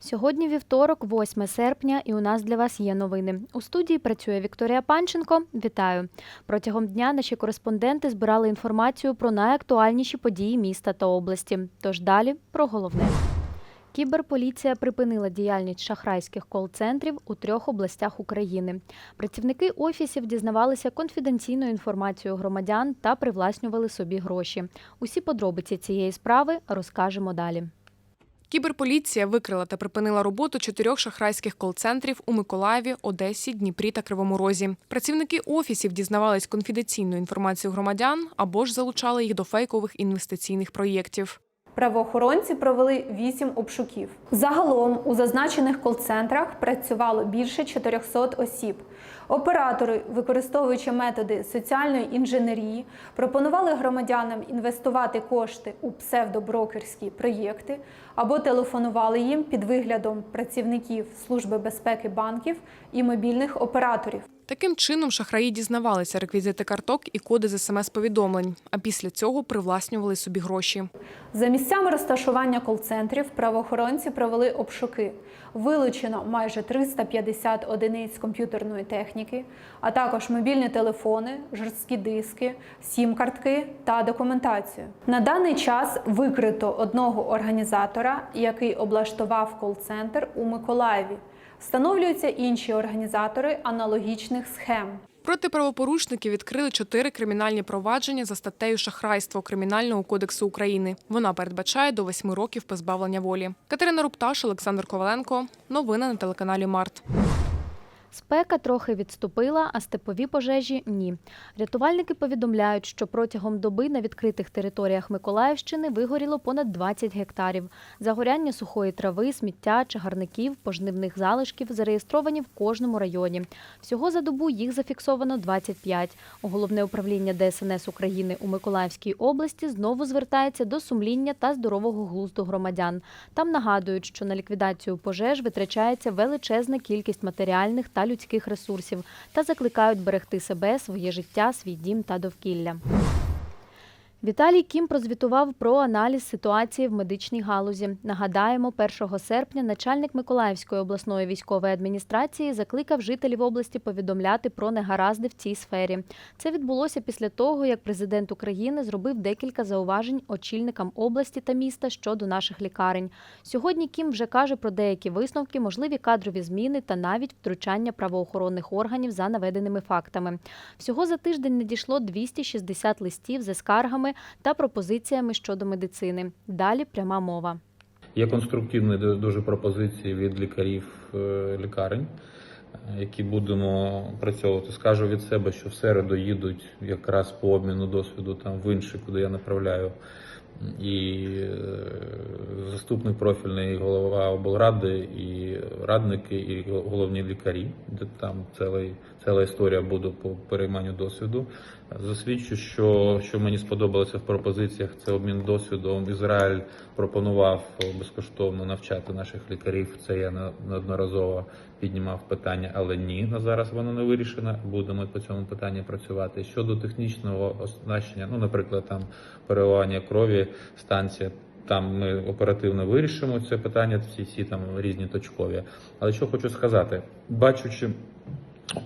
Сьогодні вівторок, 8 серпня, і у нас для вас є новини. У студії працює Вікторія Панченко. Вітаю! Протягом дня наші кореспонденти збирали інформацію про найактуальніші події міста та області. Тож далі про головне. Кіберполіція припинила діяльність шахрайських кол-центрів у трьох областях України. Працівники офісів дізнавалися конфіденційну інформацію громадян та привласнювали собі гроші. Усі подробиці цієї справи розкажемо далі. Кіберполіція викрила та припинила роботу чотирьох шахрайських кол-центрів у Миколаєві, Одесі, Дніпрі та Кривому Розі. Працівники офісів дізнавались конфіденційну інформацію громадян або ж залучали їх до фейкових інвестиційних проєктів. Правоохоронці провели вісім обшуків. Загалом у зазначених кол-центрах працювало більше 400 осіб. Оператори, використовуючи методи соціальної інженерії, пропонували громадянам інвестувати кошти у псевдоброкерські проєкти або телефонували їм під виглядом працівників Служби безпеки банків і мобільних операторів. Таким чином шахраї дізнавалися реквізити карток і коди з смс-повідомлень, а після цього привласнювали собі гроші. За місцями розташування кол-центрів правоохоронці провели обшуки. Вилучено майже 350 одиниць комп'ютерної техніки, а також мобільні телефони, жорсткі диски, сім-картки та документацію. На даний час викрито одного організатора, який облаштував кол-центр у Миколаєві. Встановлюються інші організатори аналогічних схем. Проти правопорушників відкрили чотири кримінальні провадження за статтею шахрайство Кримінального кодексу України. Вона передбачає до восьми років позбавлення волі. Катерина Рупташ, Олександр Коваленко. Новини на телеканалі Март. Спека трохи відступила, а степові пожежі ні. Рятувальники повідомляють, що протягом доби на відкритих територіях Миколаївщини вигоріло понад 20 гектарів. Загоряння сухої трави, сміття, чагарників, пожнивних залишків зареєстровані в кожному районі. Всього за добу їх зафіксовано 25. Головне управління ДСНС України у Миколаївській області знову звертається до сумління та здорового глузду громадян. Там нагадують, що на ліквідацію пожеж витрачається величезна кількість матеріальних та людських ресурсів та закликають берегти себе, своє життя, свій дім та довкілля. Віталій Кім прозвітував про аналіз ситуації в медичній галузі. Нагадаємо, 1 серпня начальник Миколаївської обласної військової адміністрації закликав жителів області повідомляти про негаразди в цій сфері. Це відбулося після того, як президент України зробив декілька зауважень очільникам області та міста щодо наших лікарень. Сьогодні Кім вже каже про деякі висновки, можливі кадрові зміни та навіть втручання правоохоронних органів за наведеними фактами. Всього за тиждень надійшло 260 листів зі скаргами та пропозиціями щодо медицини. Далі пряма мова. Є конструктивні ду- дуже пропозиції від лікарів е, лікарень, е, які будемо працьовувати. Скажу від себе, що в середу їдуть якраз по обміну досвіду там в інші, куди я направляю. І е, заступник профільний, голова облради, і радники, і головні лікарі, де там ціла, ціла історія буде по перейманню досвіду. Засвідчу, що, що мені сподобалося в пропозиціях, це обмін досвідом. Ізраїль пропонував безкоштовно навчати наших лікарів. Це я неодноразово піднімав питання, але ні, на зараз воно не вирішено. Будемо по цьому питанні працювати. Щодо технічного оснащення, ну, наприклад, там переливання крові, станція. Там ми оперативно вирішимо це питання, всі ці там різні точкові. Але що хочу сказати, бачучи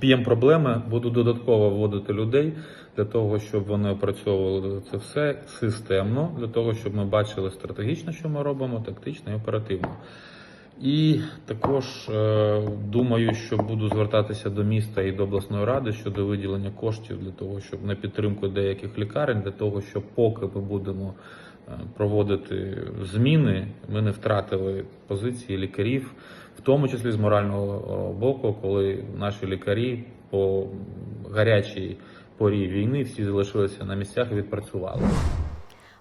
П'єм проблеми, буду додатково вводити людей для того, щоб вони опрацьовували це все системно, для того, щоб ми бачили стратегічно, що ми робимо, тактично і оперативно. І також е, думаю, що буду звертатися до міста і до обласної ради щодо виділення коштів для того, щоб на підтримку деяких лікарень, для того, щоб поки ми будемо е, проводити зміни, ми не втратили позиції лікарів, в тому числі з морального е, боку, коли наші лікарі по гарячій порі війни всі залишилися на місцях і відпрацювали.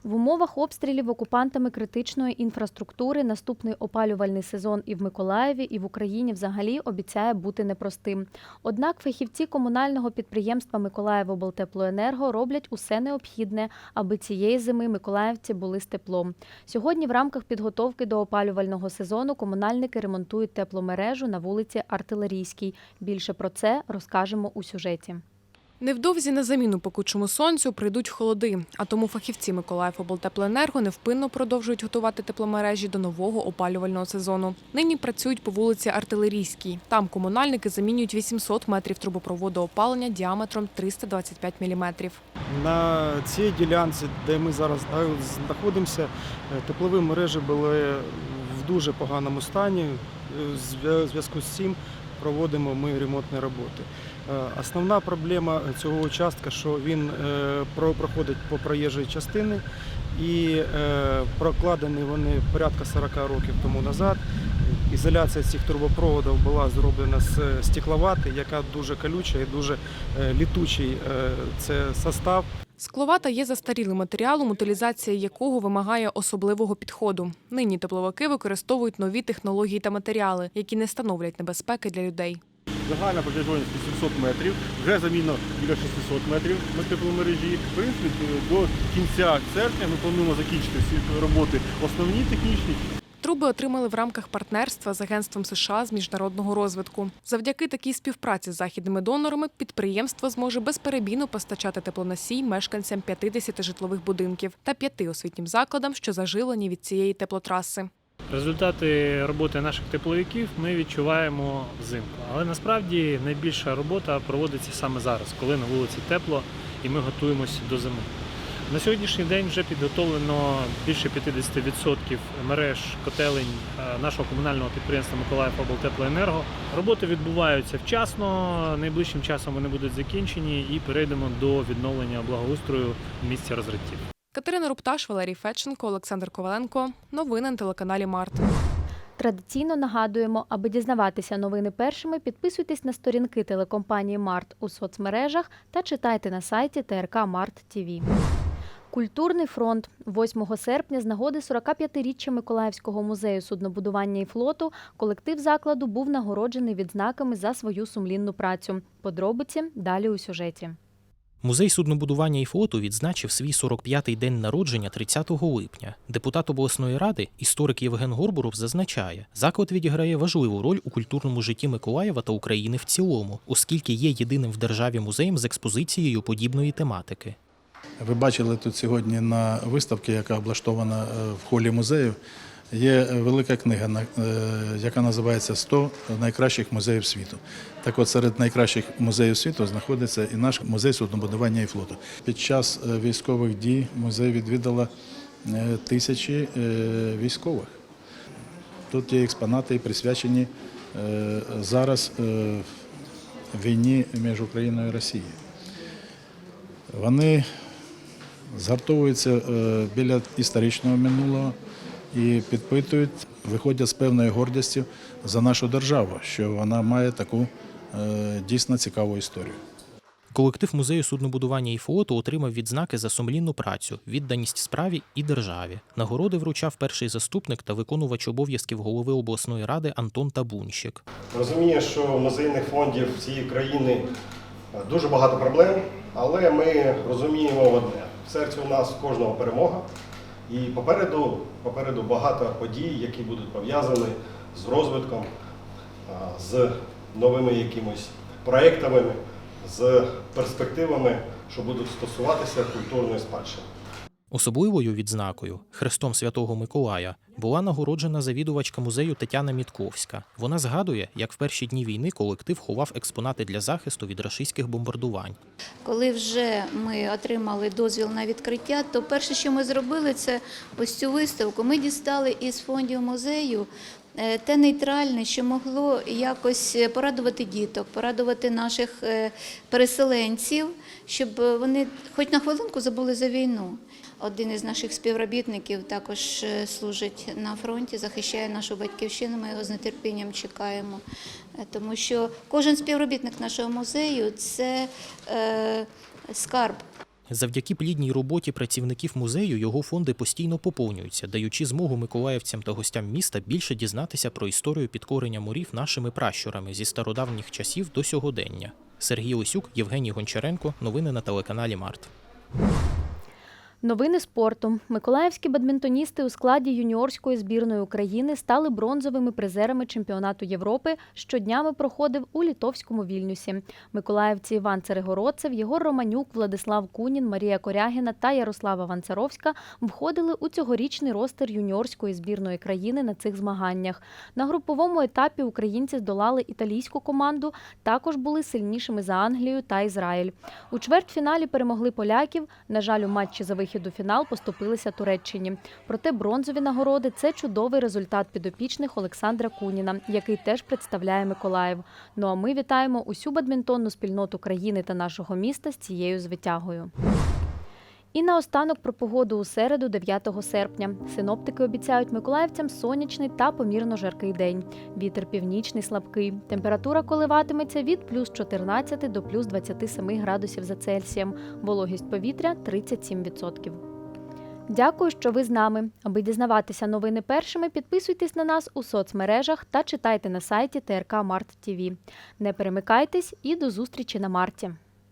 В умовах обстрілів окупантами критичної інфраструктури наступний опалювальний сезон і в Миколаєві, і в Україні взагалі обіцяє бути непростим. Однак фахівці комунального підприємства Миколаївоблтеплоенерго роблять усе необхідне, аби цієї зими миколаївці були з теплом. Сьогодні в рамках підготовки до опалювального сезону комунальники ремонтують тепломережу на вулиці Артилерійській. Більше про це розкажемо у сюжеті. Невдовзі на заміну пекучому сонцю прийдуть холоди, а тому фахівці Миколаївоблтеплоенерго невпинно продовжують готувати тепломережі до нового опалювального сезону. Нині працюють по вулиці Артилерійській. Там комунальники замінюють 800 метрів трубопроводу опалення діаметром 325 міліметрів. На цій ділянці, де ми зараз е, знаходимося, е, теплові мережі були в дуже поганому стані. Е, зв'язку з цим проводимо ми ремонтні роботи. Е, Основна проблема цього участка, що він е, проходить по проїжджій частині і е, прокладені вони порядка 40 років тому назад. Ізоляція цих трубопроводів була зроблена з стекловати, яка дуже колюча і дуже літучий це состав. Скловата є застарілим матеріалом, утилізація якого вимагає особливого підходу. Нині тепловики використовують нові технології та матеріали, які не становлять небезпеки для людей. Загальна протяжність 800 метрів, вже заміно біля 600 метрів на тепломережі. В принципі, до кінця серпня ми плануємо закінчити всі роботи основні технічні Труби отримали в рамках партнерства з Агентством США з міжнародного розвитку. Завдяки такій співпраці з західними донорами підприємство зможе безперебійно постачати теплоносій мешканцям 50 житлових будинків та п'яти освітнім закладам, що зажилені від цієї теплотраси. Результати роботи наших тепловиків ми відчуваємо взимку. Але насправді найбільша робота проводиться саме зараз, коли на вулиці тепло і ми готуємося до зими. На сьогоднішній день вже підготовлено більше 50% мереж котелень е, нашого комунального підприємства Миколаїв облтеплоенерго. Роботи відбуваються вчасно. Найближчим часом вони будуть закінчені і перейдемо до відновлення благоустрою місця розриттів. Катерина Рупташ, Валерій Федченко, Олександр Коваленко. Новини на телеканалі Март. Традиційно нагадуємо, аби дізнаватися новини першими, підписуйтесь на сторінки телекомпанії Март у соцмережах та читайте на сайті ТРК Март ТВ. Культурний фронт 8 серпня з нагоди 45-річчя Миколаївського музею суднобудування і флоту колектив закладу був нагороджений відзнаками за свою сумлінну працю. Подробиці далі у сюжеті. Музей суднобудування і флоту відзначив свій 45-й день народження 30 липня. Депутат обласної ради, історик Євген Горбуров, зазначає, заклад відіграє важливу роль у культурному житті Миколаєва та України в цілому, оскільки є єдиним в державі музеєм з експозицією подібної тематики. Ви бачили тут сьогодні на виставці, яка облаштована е, в холі музею. Є велика книга, е, яка називається «100 найкращих музеїв світу. Так от серед найкращих музеїв світу знаходиться і наш музей суднобудування і флоту. Під час е, військових дій музей відвідало е, тисячі е, військових. Тут є експонати, присвячені е, зараз е, війні між Україною і Росією. Вони згартовуються е, біля історичного минулого і підпитують, виходять з певною гордістю за нашу державу, що вона має таку е, дійсно цікаву історію. Колектив музею суднобудування і флоту отримав відзнаки за сумлінну працю, відданість справі і державі. Нагороди вручав перший заступник та виконувач обов'язків голови обласної ради Антон Табунщик. Розумію, що в музейних фондів цієї країни дуже багато проблем, але ми розуміємо одне: в серці у нас кожного перемога, і попереду, попереду багато подій, які будуть пов'язані з розвитком, з новими якимось проектами, з перспективами, що будуть стосуватися культурної спадщини. Особливою відзнакою Хрестом Святого Миколая була нагороджена завідувачка музею Тетяна Мітковська. Вона згадує, як в перші дні війни колектив ховав експонати для захисту від рашистських бомбардувань. Коли вже ми отримали дозвіл на відкриття, то перше, що ми зробили, це ось цю виставку. Ми дістали із фондів музею те нейтральне, що могло якось порадувати діток, порадувати наших е, переселенців, щоб вони хоч на хвилинку забули за війну. Один із наших співробітників також е, служить на фронті, захищає нашу батьківщину. Ми його з нетерпінням чекаємо, Е, тому що кожен співробітник нашого музею це е, скарб. Завдяки плідній роботі працівників музею його фонди постійно поповнюються, даючи змогу миколаївцям та гостям міста більше дізнатися про історію підкорення морів нашими пращурами зі стародавніх часів до сьогодення. Сергій Лисюк, Євгеній Гончаренко. Новини на телеканалі Март. Новини спорту. Миколаївські бадмінтоністи у складі юніорської збірної України стали бронзовими призерами чемпіонату Європи, що днями проходив у літовському Вільнюсі. Миколаївці Іван Церегородцев, Єгор Романюк, Владислав Кунін, Марія Корягіна та Ярослава Ванцаровська входили у цьогорічний ростер юніорської збірної країни на цих змаганнях. На груповому етапі українці здолали італійську команду, також були сильнішими за Англію та Ізраїль. У чвертьфіналі перемогли поляків. На жаль, у матчі за вихід у фінал поступилися Туреччині. Проте бронзові нагороди це чудовий результат підопічних Олександра Куніна, який теж представляє Миколаїв. Ну а ми вітаємо усю бадмінтонну спільноту країни та нашого міста з цією звитягою. І наостанок про погоду у середу, 9 серпня. Синоптики обіцяють миколаївцям сонячний та помірно жаркий день. Вітер північний слабкий. Температура коливатиметься від плюс 14 до плюс 27 градусів за Цельсієм. Вологість повітря 37%. Дякую, що ви з нами. Аби дізнаватися новини першими, підписуйтесь на нас у соцмережах та читайте на сайті ТРК Март ТВ. Не перемикайтесь і до зустрічі на марті.